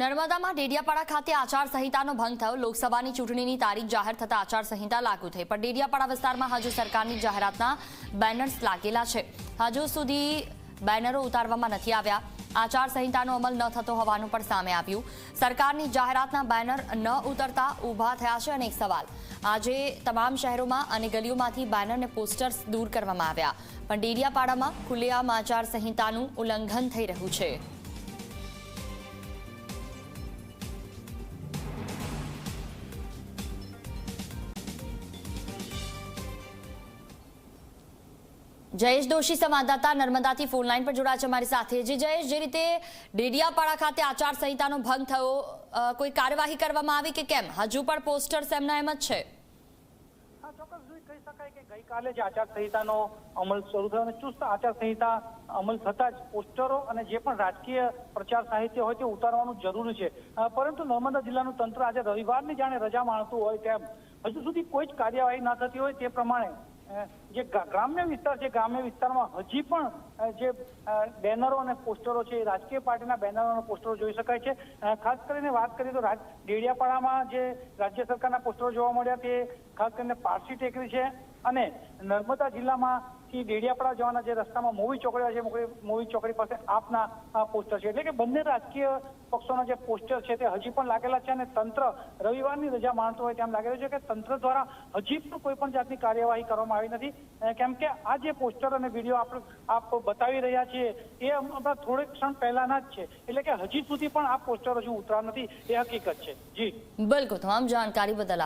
નર્મદામાં ડેડિયાપાડા ખાતે આચારસંહિતાનો ભંગ થયો. લોકસભાની ચૂંટણીની તારીખ જાહેર થતાં આચારસંહિતા લાગુ થઈ, પણ ડેડિયાપાડા વિસ્તારમાં હજુ સરકારની જાહેરાતના બેનર્સ લાગેલા છે. હજુ સુધી બેનરો ઉતારવામાં નથી આવ્યા. આચારસંહિતાનો અમલ ન થતો હોવાનું પણ સામે આવ્યું. સરકારની જાહેરાતના બેનર ન ઉતરતા ઊભા થયા છે અને એક સવાલ. આજે તમામ શહેરોમાં અને ગલીઓમાંથી બેનર અને પોસ્ટર્સ દૂર કરવામાં આવ્યા. પણ ડેડિયાપાડામાં ખુલ્લેઆમ આચારસંહિતાનું ઉલ્લંઘન થઈ રહ્યું છે. જયેશ દોશી સંવાદદાતા નર્મદાથી ફોન લાઈન પર જોડાયા છે અમારી સાથે. જે જયેશ, જે રીતે ડેડિયાપાડા ખાતે આચારસંહિતાનો ભંગ થયો કોઈ કાર્યવાહી કરવામાં આવી કે કેમ? હજુ પણ પોસ્ટર્સ એમના એમ જ છે. કહી શકાય કે ગઈકાલે જ આચારસંહિતાનો અમલ શરૂ ચુસ્ત આચારસંહિતા અમલ થતા જ પોસ્ટરો અને જે પણ રાજકીય પ્રચાર સાહિત્ય હોય તે ઉતારવાનું જરૂરી છે. પરંતુ નર્મદા જિલ્લાનું તંત્ર આજે રવિવારની જાણે રજા માણતું હોય તેમ. હજુ સુધી કોઈ જ કાર્યવાહી ન થતી હોય તે પ્રમાણે જે ગ્રામ્ય વિસ્તાર છે, ગ્રામ્ય વિસ્તારમાં હજી પણ જે બેનરો અને પોસ્ટરો છે રાજકીય પાર્ટીના બેનરો અને પોસ્ટરો જોઈ શકાય છે. ખાસ કરીને વાત કરીએ તો ડેડિયાપાડામાં જે રાજ્ય સરકારના પોસ્ટરો જોવા મળ્યા તે, ખાસ કરીને પારસી ટેકરી છે. અને નર્મદા જિલ્લામાંથી ડેડિયાપાડા જવાના જે રસ્તામાં મોવી ચોકડી છે મોવી- ચોકડી પાસે આપના પોસ્ટર છે. એટલે કે બંને રાજકીય પક્ષોના જે પોસ્ટર છે તે હજી પણ લાગેલા છે અને તંત્ર રવિવારની રજા માણતું હોય તેમ લાગેલું છે કે તંત્ર દ્વારા હજી પણ કોઈ પણ જાતની કાર્યવાહી કરવામાં આવી નથી. કેમ કે આ જે પોસ્ટર અને વીડિયો આપણે આપ બતાવી રહ્યા છીએ એ હમણાં થોડીક ક્ષણ પહેલાના જ છે. એટલે કે હજી સુધી પણ આ પોસ્ટર હજુ ઉતરા નથી. એ હકીકત છે. જી. બિલકુલ. તમામ જાણકારી બદલ